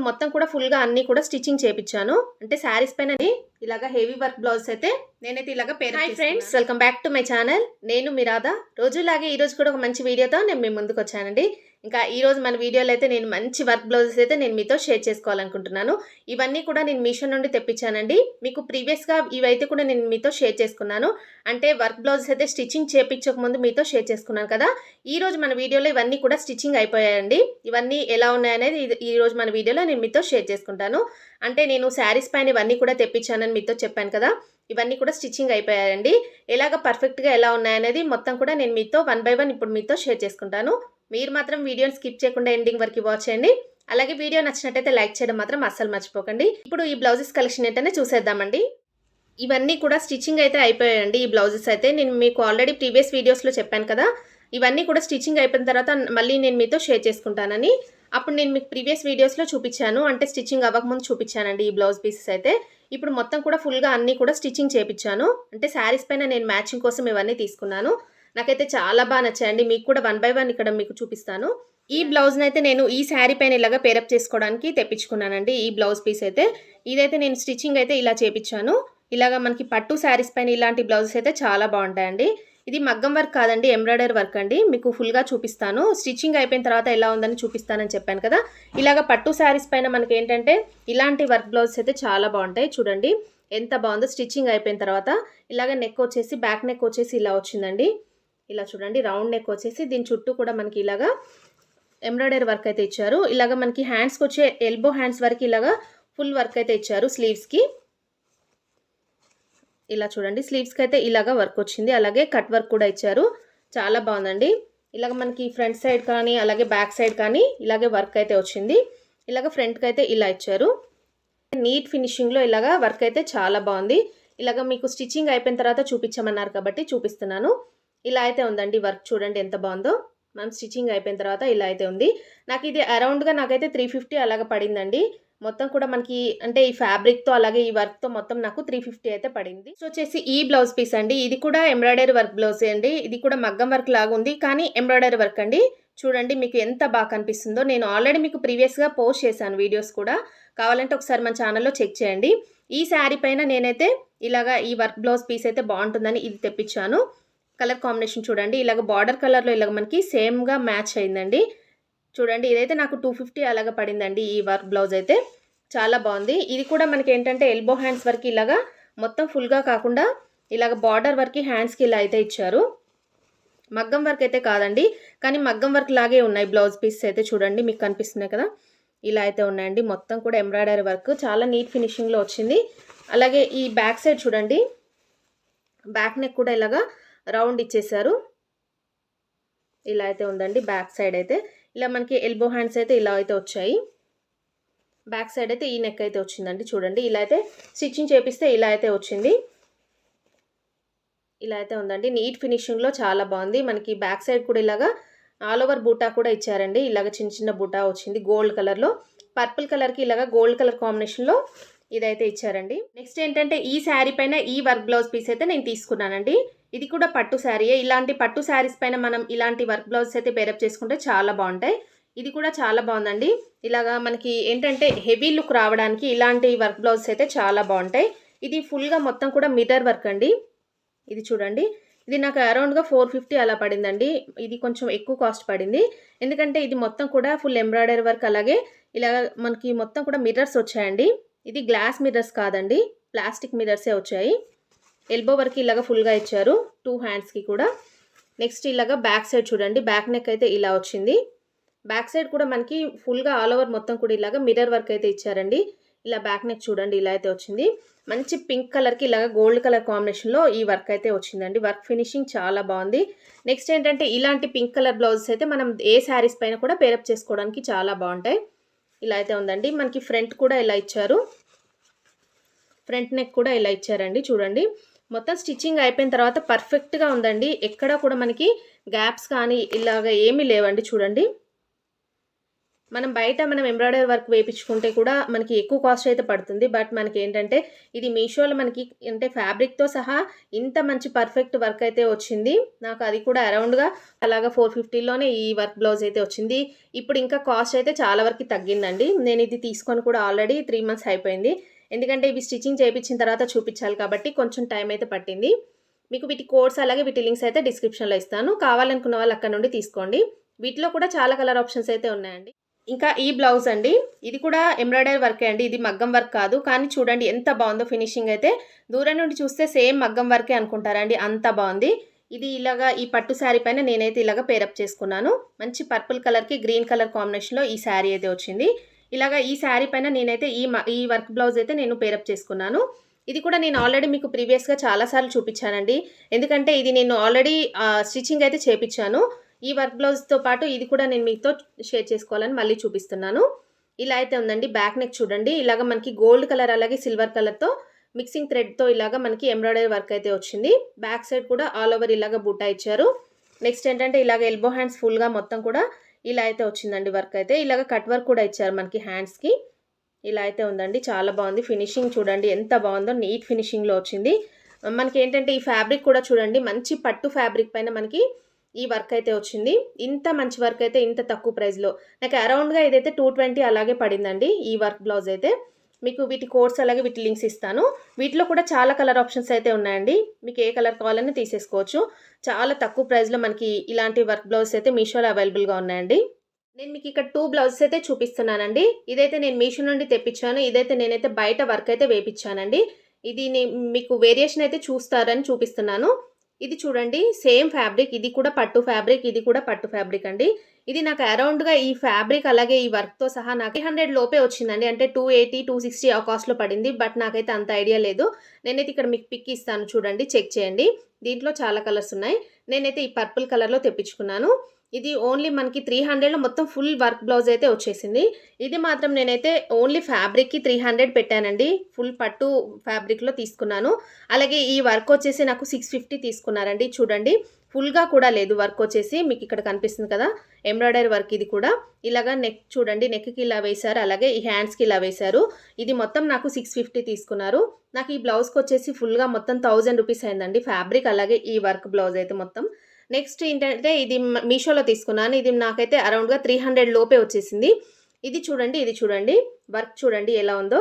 ఇప్పుడు మొత్తం కూడా ఫుల్గా అన్నీ కూడా స్టిచ్చింగ్ చేపించాను అంటే శారీస్ పైన ఇలాగా హెవీ వర్క్ బ్లౌజ్ అయితే నేనైతే ఇలాగా పేరు hi friends welcome back to my channel నేను మీ రాధా. రోజులాగే ఈ రోజు కూడా ఒక మంచి వీడియోతో నేను మీ ముందుకు వచ్చానండి. ఇంకా ఈ రోజు మన వీడియోలో అయితే నేను మంచి వర్క్ బ్లౌజెస్ అయితే నేను మీతో షేర్ చేసుకోవాలనుకుంటున్నాను. ఇవన్నీ కూడా నేను మీషో నుండి తెప్పించానండి. మీకు ప్రీవియస్గా ఇవైతే కూడా నేను మీతో షేర్ చేసుకున్నాను. అంటే వర్క్ బ్లౌజెస్ అయితే స్టిచ్చింగ్ చేపించక ముందు మీతో షేర్ చేసుకున్నాను కదా. ఈ రోజు మన వీడియోలో ఇవన్నీ కూడా స్టిచ్చింగ్ అయిపోయాయండి. ఇవన్నీ ఎలా ఉన్నాయనేది ఇది- ఈ రోజు మన వీడియోలో నేను మీతో షేర్ చేసుకుంటాను. అంటే నేను శారీస్ పైన ఇవన్నీ కూడా తెప్పించానని మీతో చెప్పాను కదా. ఇవన్నీ కూడా స్టిచ్చింగ్ అయిపోయాయండి. ఎలాగ పర్ఫెక్ట్గా ఎలా ఉన్నాయనేది మొత్తం కూడా నేను మీతో వన్ బై వన్ ఇప్పుడు మీతో షేర్ చేసుకుంటాను. మీరు మాత్రం వీడియోని స్కిప్ చేయకుండా ఎండింగ్ వరకు వాచ్ చేయండి. అలాగే వీడియో నచ్చినట్టయితే లైక్ చేయడం మాత్రం అస్సలు మర్చిపోకండి. ఇప్పుడు ఈ బ్లౌజెస్ కలెక్షన్ ఏంటనే చూసేద్దామండి. ఇవన్నీ కూడా స్టిచ్చింగ్ అయితే అయిపోయాయండి ఈ బ్లౌజెస్ అయితే. నేను మీకు ఆల్రెడీ ప్రీవియస్ వీడియోస్లో చెప్పాను కదా. ఇవన్నీ కూడా స్టిచ్చింగ్ అయిపోయిన తర్వాత మళ్ళీ నేను మీతో షేర్ చేసుకుంటానని. అప్పుడు నేను మీకు ప్రీవియస్ వీడియోస్లో చూపించాను. అంటే స్టిచ్చింగ్ అవ్వకముందు చూపించానండి ఈ బ్లౌజ్ పీసెస్ అయితే. ఇప్పుడు మొత్తం కూడా ఫుల్గా అన్నీ కూడా స్టిచ్చింగ్ చేపించాను. అంటే శారీస్ పైన నేను మ్యాచింగ్ కోసం ఇవన్నీ తీసుకున్నాను. నాకైతే చాలా బాగా నచ్చాయండి. మీకు కూడా వన్ బై వన్ ఇక్కడ మీకు చూపిస్తాను. ఈ బ్లౌజ్ని అయితే నేను ఈ శారీ పైన ఇలాగా పేరప్ చేసుకోవడానికి తెప్పించుకున్నానండి. ఈ బ్లౌజ్ పీస్ అయితే. ఇదైతే నేను స్టిచ్చింగ్ అయితే ఇలా చేపించాను. ఇలాగా మనకి పట్టు శారీస్ పైన ఇలాంటి బ్లౌజెస్ అయితే చాలా బాగుంటాయండి. ఇది మగ్గం వర్క్ కాదండి ఎంబ్రాయిడరీ వర్క్ అండి. మీకు ఫుల్గా చూపిస్తాను. స్టిచ్చింగ్ అయిపోయిన తర్వాత ఎలా ఉందని చూపిస్తానని చెప్పాను కదా. ఇలాగ పట్టు శారీస్ పైన మనకి ఏంటంటే ఇలాంటి వర్క్ బ్లౌజెస్ అయితే చాలా బాగుంటాయి. చూడండి ఎంత బాగుందో స్టిచ్చింగ్ అయిపోయిన తర్వాత. ఇలాగ నెక్ వచ్చేసి బ్యాక్ నెక్ వచ్చేసి ఇలా వచ్చిందండి. ఇలా చూడండి రౌండ్ నెక్ వచ్చేసి దీని చుట్టూ కూడా మనకి ఇలాగా ఎంబ్రాయిడరీ వర్క్ అయితే ఇచ్చారు. ఇలాగ మనకి హ్యాండ్స్కి వచ్చే ఎల్బో హ్యాండ్స్ వరకు ఇలాగా ఫుల్ వర్క్ అయితే ఇచ్చారు స్లీవ్స్కి ఇలా చూడండి స్లీవ్స్కి అయితే ఇలాగా వర్క్ వచ్చింది. అలాగే కట్ వర్క్ కూడా ఇచ్చారు. చాలా బాగుందండి. ఇలాగ మనకి ఫ్రంట్ సైడ్ కానీ అలాగే బ్యాక్ సైడ్ కానీ ఇలాగే వర్క్ అయితే వచ్చింది. ఇలాగ ఫ్రంట్కి అయితే ఇలా ఇచ్చారు. నీట్ ఫినిషింగ్లో ఇలాగా వర్క్ అయితే చాలా బాగుంది. ఇలాగ మీకు స్టిచ్చింగ్ అయిపోయిన తర్వాత చూపించమన్నారు కాబట్టి చూపిస్తున్నాను. ఇలా అయితే ఉందండి వర్క్ చూడండి ఎంత బాగుందో. మనం స్టిచ్చింగ్ అయిపోయిన తర్వాత ఇలా అయితే ఉంది. నాకు ఇది అరౌండ్గా నాకైతే త్రీ ఫిఫ్టీ అలాగ పడిందండి. మొత్తం కూడా మనకి అంటే ఈ ఫ్యాబ్రిక్తో అలాగే ఈ వర్క్తో మొత్తం నాకు త్రీ ఫిఫ్టీ అయితే పడింది. సో వచ్చేసి ఈ బ్లౌజ్ పీస్ అండి. ఇది కూడా ఎంబ్రాయిడరీ వర్క్ బ్లౌజ్ అండి. ఇది కూడా మగ్గం వర్క్ లాగా ఉంది కానీ ఎంబ్రాయిడరీ వర్క్ అండి. చూడండి మీకు ఎంత బాగా కనిపిస్తుందో. నేను ఆల్రెడీ మీకు ప్రీవియస్గా పోస్ట్ చేశాను వీడియోస్ కూడా. కావాలంటే ఒకసారి మన ఛానల్లో చెక్ చేయండి. ఈ శారీ పైన నేనైతే ఇలాగా ఈ వర్క్ బ్లౌజ్ పీస్ అయితే బాగుంటుందని ఇది తెప్పించాను. కలర్ కాంబినేషన్ చూడండి. ఇలాగ బార్డర్ కలర్లో ఇలాగ మనకి సేమ్గా మ్యాచ్ అయిందండి. చూడండి ఇదైతే నాకు టూ ఫిఫ్టీ అలాగ పడిందండి ఈ వర్క్ బ్లౌజ్ అయితే. చాలా బాగుంది. ఇది కూడా మనకి ఏంటంటే ఎల్బో హ్యాండ్స్ వరకు ఇలాగా మొత్తం ఫుల్గా కాకుండా ఇలాగ బార్డర్ వరకు హ్యాండ్స్కి ఇలా అయితే ఇచ్చారు. మగ్గం వర్క్ అయితే కాదండి. కానీ మగ్గం వర్క్ లాగే ఉన్నాయి బ్లౌజ్ పీసెస్ అయితే చూడండి. మీకు కనిపిస్తున్నాయి కదా. ఇలా అయితే ఉన్నాయండి. మొత్తం కూడా ఎంబ్రాయిడరీ వర్క్. చాలా నీట్ ఫినిషింగ్లో వచ్చింది. అలాగే ఈ బ్యాక్ సైడ్ చూడండి. బ్యాక్ నెక్ కూడా ఇలాగా రౌండ్ ఇచ్చేసారు. ఇలా అయితే ఉందండి బ్యాక్ సైడ్ అయితే. ఇలా మనకి ఎల్బో హ్యాండ్స్ అయితే ఇలా అయితే వచ్చాయి. బ్యాక్ సైడ్ అయితే ఈ నెక్ అయితే వచ్చిందండి చూడండి. ఇలా అయితే స్టిచ్చింగ్ చేపిస్తే ఇలా అయితే వచ్చింది. ఇలా అయితే ఉందండి నీట్ ఫినిషింగ్లో చాలా బాగుంది. మనకి బ్యాక్ సైడ్ కూడా ఇలాగా ఆల్ ఓవర్ బూటా కూడా ఇచ్చారండి. ఇలాగ చిన్న చిన్న బూటా వచ్చింది గోల్డ్ కలర్లో. పర్పుల్ కలర్కి ఇలాగ గోల్డ్ కలర్ కాంబినేషన్లో ఇదైతే ఇచ్చారండి. నెక్స్ట్ ఏంటంటే ఈ శారీ పైన ఈ వర్క్ బ్లౌజ్ పీస్ అయితే నేను తీసుకున్నానండి. ఇది కూడా పట్టు శారీయే ఇలాంటి పట్టు శారీస్ పైన మనం ఇలాంటి వర్క్ బ్లౌజెస్ అయితే పేరప్ చేసుకుంటే చాలా బాగుంటాయి. ఇది కూడా చాలా బాగుందండి. ఇలాగా మనకి ఏంటంటే హెవీ లుక్ రావడానికి ఇలాంటి వర్క్ బ్లౌజెస్ అయితే చాలా బాగుంటాయి. ఇది ఫుల్గా మొత్తం కూడా మిర్రర్ వర్క్ అండి. ఇది చూడండి. ఇది నాకు అరౌండ్గా ఫోర్ ఫిఫ్టీ అలా పడిందండి. ఇది కొంచెం ఎక్కువ కాస్ట్ పడింది. ఎందుకంటే ఇది మొత్తం కూడా ఫుల్ ఎంబ్రాయిడరీ వర్క్ అలాగే ఇలా మనకి మొత్తం కూడా మిర్రర్స్ వచ్చాయండి. ఇది గ్లాస్ మిర్రర్స్ కాదండి. ప్లాస్టిక్ మిర్రర్సే వచ్చాయి. ఎల్బో వరకు ఇలాగ ఫుల్గా ఇచ్చారు. టూ హ్యాండ్స్కి కూడా. నెక్స్ట్ ఇలాగ బ్యాక్ సైడ్ చూడండి. బ్యాక్ నెక్ అయితే ఇలా వచ్చింది. బ్యాక్ సైడ్ కూడా మనకి ఫుల్గా ఆల్ ఓవర్ మొత్తం కూడా ఇలాగ మిర్రర్ వర్క్ అయితే ఇచ్చారండి. ఇలా బ్యాక్ నెక్ చూడండి. ఇలా అయితే వచ్చింది. మంచి పింక్ కలర్కి ఇలాగ గోల్డ్ కలర్ కాంబినేషన్లో ఈ వర్క్ అయితే వచ్చిందండి. వర్క్ ఫినిషింగ్ చాలా బాగుంది. నెక్స్ట్ ఏంటంటే ఇలాంటి పింక్ కలర్ బ్లౌజెస్ అయితే మనం ఏ శారీస్ పైన కూడా పేరప్ చేసుకోవడానికి చాలా బాగుంటాయి. ఇలా అయితే ఉందండి. మనకి ఫ్రంట్ కూడా ఇలా ఇచ్చారు. ఫ్రంట్ నెక్ కూడా ఇలా ఇచ్చారండి. చూడండి. మొత్తం స్టిచ్చింగ్ అయిపోయిన తర్వాత పర్ఫెక్ట్గా ఉందండి. ఎక్కడ కూడా మనకి గ్యాప్స్ కానీ ఇలాగ ఏమీ లేవండి. చూడండి. మనం బయట మనం ఎంబ్రాయిడరీ వర్క్ వేయించుకుంటే కూడా మనకి ఎక్కువ కాస్ట్ అయితే పడుతుంది. బట్ మనకి ఏంటంటే ఇది మీషోలో మనకి అంటే ఫ్యాబ్రిక్తో సహా ఇంత మంచి పర్ఫెక్ట్ వర్క్ అయితే వచ్చింది. నాకు అది కూడా అరౌండ్గా అలాగా ఫోర్ ఫిఫ్టీలోనే ఈ వర్క్ బ్లౌజ్ అయితే వచ్చింది. ఇప్పుడు ఇంకా కాస్ట్ అయితే చాలా వరకు తగ్గిందండి. నేను ఇది తీసుకొని కూడా ఆల్రెడీ త్రీ మంత్స్ అయిపోయింది. ఎందుకంటే ఇవి స్టిచ్చింగ్ చేయించిన తర్వాత చూపించాలి కాబట్టి కొంచెం టైం అయితే పట్టింది. మీకు వీటి కోడ్స్ అలాగే వీటి లింక్స్ అయితే డిస్క్రిప్షన్లో ఇస్తాను. కావాలనుకున్న వాళ్ళు అక్కడ నుండి తీసుకోండి. వీటిలో కూడా చాలా కలర్ ఆప్షన్స్ అయితే ఉన్నాయండి. ఇంకా ఈ బ్లౌజ్ అండి. ఇది కూడా ఎంబ్రాయిడరీ వర్కే అండి. ఇది మగ్గం వర్క్ కాదు. కానీ చూడండి ఎంత బాగుందో ఫినిషింగ్ అయితే. దూరం నుండి చూస్తే సేమ్ మగ్గం వర్కే అనుకుంటారండి. అంత బాగుంది. ఇది ఇలాగా ఈ పట్టు శారీ పైన నేనైతే ఇలాగ పేరప్ చేసుకున్నాను. మంచి పర్పుల్ కలర్కి గ్రీన్ కలర్ కాంబినేషన్లో ఈ శారీ అయితే వచ్చింది. ఇలాగా ఈ శారీ పైన నేనైతే ఈ మ- ఈ వర్క్ బ్లౌజ్ అయితే నేను పేరప్ చేసుకున్నాను. ఇది కూడా నేను ఆల్రెడీ మీకు ప్రీవియస్గా చాలాసార్లు చూపించానండి. ఎందుకంటే ఇది నేను ఆల్రెడీ స్టిచ్చింగ్ అయితే చేపించాను. ఈ వర్క్ బ్లౌజ్తో పాటు ఇది కూడా నేను మీతో షేర్ చేసుకోవాలని మళ్ళీ చూపిస్తున్నాను. ఇలా అయితే ఉందండి. బ్యాక్ నెక్ చూడండి. ఇలాగ మనకి గోల్డ్ కలర్ అలాగే సిల్వర్ కలర్తో మిక్సింగ్ థ్రెడ్తో ఇలాగ మనకి ఎంబ్రాయిడరీ వర్క్ అయితే వచ్చింది. బ్యాక్ సైడ్ కూడా ఆల్ ఓవర్ ఇలాగ బూటా ఇచ్చారు. నెక్స్ట్ ఏంటంటే ఇలాగ ఎల్బో హ్యాండ్స్ ఫుల్గా మొత్తం కూడా ఇలా అయితే వచ్చిందండి వర్క్ అయితే. ఇలాగ కట్ వర్క్ కూడా ఇచ్చారు మనకి హ్యాండ్స్కి ఇలా అయితే ఉందండి. చాలా బాగుంది. ఫినిషింగ్ చూడండి ఎంత బాగుందో. నీట్ ఫినిషింగ్లో వచ్చింది. మనకి ఏంటంటే ఈ ఫ్యాబ్రిక్ కూడా చూడండి. మంచి పట్టు ఫ్యాబ్రిక్ పైన మనకి ఈ వర్క్ అయితే వచ్చింది. ఇంత మంచి వర్క్ అయితే ఇంత తక్కువ ప్రైస్లో నాకు అరౌండ్గా ఇదైతే టూ ట్వంటీ అలాగే పడిందండి ఈ వర్క్ బ్లౌజ్ అయితే. మీకు వీటి కోడ్స్ అలాగే వీటి లింక్స్ ఇస్తాను. వీటిలో కూడా చాలా కలర్ ఆప్షన్స్ అయితే ఉన్నాయండి. మీకు ఏ కలర్ కావాలని తీసేసుకోవచ్చు. చాలా తక్కువ ప్రైస్లో మనకి ఇలాంటి వర్క్ బ్లౌజ్ అయితే మీషోలో అవైలబుల్గా ఉన్నాయండి. నేను మీకు ఇక్కడ టూ బ్లౌజెస్ అయితే చూపిస్తున్నానండి. ఇదైతే నేను మీషో నుండి తెప్పించాను. ఇదైతే నేనైతే బయట వర్క్ అయితే వేపించానండి ఇది మీకు వేరియేషన్ అయితే చూస్తారని చూపిస్తున్నాను. ఇది చూడండి సేమ్ ఫ్యాబ్రిక్ ఇది కూడా పట్టు ఫ్యాబ్రిక్ ఇది కూడా పట్టు ఫ్యాబ్రిక్ అండి. ఇది నాకు అరౌండ్గా ఈ ఫ్యాబ్రిక్ అలాగే ఈ వర్క్తో సహా నాకు హండ్రెడ్ లోపే వచ్చిందండి. అంటే టూ ఎయిటీ టూ సిక్స్టీ ఆ కాస్ట్లో పడింది. బట్ నాకైతే అంత ఐడియా లేదు. నేనైతే ఇక్కడ మీకు పిక్ ఇస్తాను చూడండి. చెక్ చేయండి. దీంట్లో చాలా కలర్స్ ఉన్నాయి. నేనైతే ఈ పర్పుల్ కలర్లో తెప్పించుకున్నాను. ఇది ఓన్లీ మనకి త్రీ హండ్రెడ్లో మొత్తం ఫుల్ వర్క్ బ్లౌజ్ అయితే వచ్చేసింది. ఇది మాత్రం నేనైతే ఓన్లీ ఫ్యాబ్రిక్కి త్రీ హండ్రెడ్ పెట్టానండి. ఫుల్ పట్టు ఫ్యాబ్రిక్లో తీసుకున్నాను. అలాగే ఈ వర్క్ వచ్చేసి నాకు సిక్స్ ఫిఫ్టీ తీసుకున్నారండి. చూడండి. ఫుల్గా కూడా లేదు వర్క్ వచ్చేసి. మీకు ఇక్కడ కనిపిస్తుంది కదా. ఎంబ్రాయిడరీ వర్క్ ఇది కూడా. ఇలాగా నెక్ చూడండి నెక్కి ఇలా వేశారు అలాగే ఈ హ్యాండ్స్కి ఇలా వేశారు. ఇది మొత్తం నాకు సిక్స్ ఫిఫ్టీ తీసుకున్నారు. నాకు ఈ బ్లౌజ్కి వచ్చేసి ఫుల్గా మొత్తం థౌజండ్ రూపీస్ అయిందండి ఫ్యాబ్రిక్ అలాగే ఈ వర్క్ బ్లౌజ్ అయితే మొత్తం. నెక్స్ట్ ఏంటంటే ఇది మీషోలో తీసుకున్నాను. ఇది నాకైతే అరౌండ్గా త్రీ హండ్రెడ్ లోపే వచ్చేసింది. ఇది చూడండి ఇది చూడండి. వర్క్ చూడండి ఎలా ఉందో.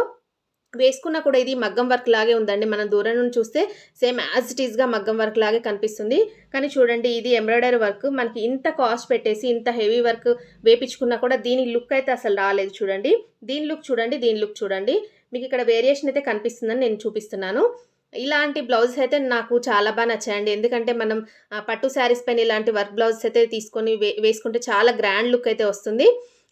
వేసుకున్నా కూడా ఇది మగ్గం వర్క్ లాగే ఉందండి. మనం దూరం నుండి చూస్తే సేమ్ యాజ్ ఇట్ ఈస్గా మగ్గం వర్క్ లాగే కనిపిస్తుంది. కానీ చూడండి ఇది ఎంబ్రాయిడరీ వర్క్. మనకి ఇంత కాస్ట్ పెట్టేసి ఇంత హెవీ వర్క్ వేపించుకున్నా కూడా దీని లుక్ అయితే అసలు రాలేదు చూడండి. దీని లుక్ చూడండి దీని లుక్ చూడండి. మీకు ఇక్కడ వేరియేషన్ అయితే కనిపిస్తుందని నేను చూపిస్తున్నాను. ఇలాంటి బ్లౌజెస్ అయితే నాకు చాలా బాగా నచ్చాయండి. ఎందుకంటే మనం పట్టు శారీస్ పైన ఇలాంటి వర్క్ బ్లౌజెస్ అయితే తీసుకొని వే వేసుకుంటే చాలా గ్రాండ్ లుక్ అయితే వస్తుంది.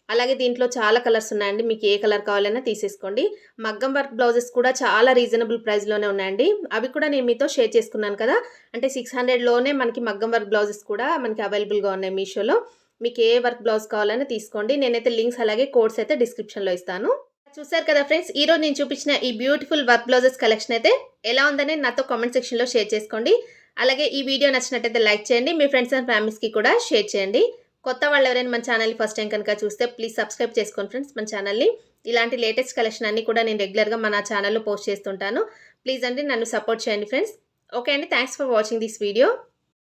అలాగే దీంట్లో చాలా కలర్స్ ఉన్నాయండి. మీకు ఏ కలర్ కావాలన్నా తీసేసుకోండి. మగ్గం వర్క్ బ్లౌజెస్ కూడా చాలా రీజనబుల్ ప్రైస్లోనే ఉన్నాయండి. అవి కూడా నేను మీతో షేర్ చేసుకున్నాను కదా. అంటే సిక్స్ హండ్రెడ్లోనే మనకి మగ్గం వర్క్ బ్లౌజెస్ కూడా మనకి అవైలబుల్గా ఉన్నాయి మీషోలో. మీకు ఏ వర్క్ బ్లౌజ్ కావాలన్నా తీసుకోండి. నేనైతే లింక్స్ అలాగే కోడ్స్ అయితే డిస్క్రిప్షన్లో ఇస్తాను. చూసారు కదా ఫ్రెండ్స్ ఈరోజు నేను చూపించిన ఈ బ్యూటిఫుల్ వర్క్ బ్లౌజెస్ కలెక్షన్ అయితే ఎలా ఉందని నాతో కామెంట్ సెక్షన్లో షేర్ చేసుకోండి. అలాగే ఈ వీడియో నచ్చినట్టయితే లైక్ చేయండి. మీ ఫ్రెండ్స్ అండ్ ఫ్యామిలీస్కి కూడా షేర్ చేయండి. కొత్త వాళ్ళు ఎవరైనా మన ఛానల్ని ఫస్ట్ టైం కనుక చూస్తే ప్లీజ్ సబ్స్క్రైబ్ చేసుకోండి ఫ్రెండ్స్ మన ఛానల్ని ఇలాంటి లేటెస్ట్ కలెక్షన్ అన్నీ కూడా నేను రెగ్యులర్గా మన ఛానల్లో పోస్ట్ చేస్తుంటాను. ప్లీజ్ అండి నన్ను సపోర్ట్ చేయండి ఫ్రెండ్స్ ఓకే అండి thanks for watching this video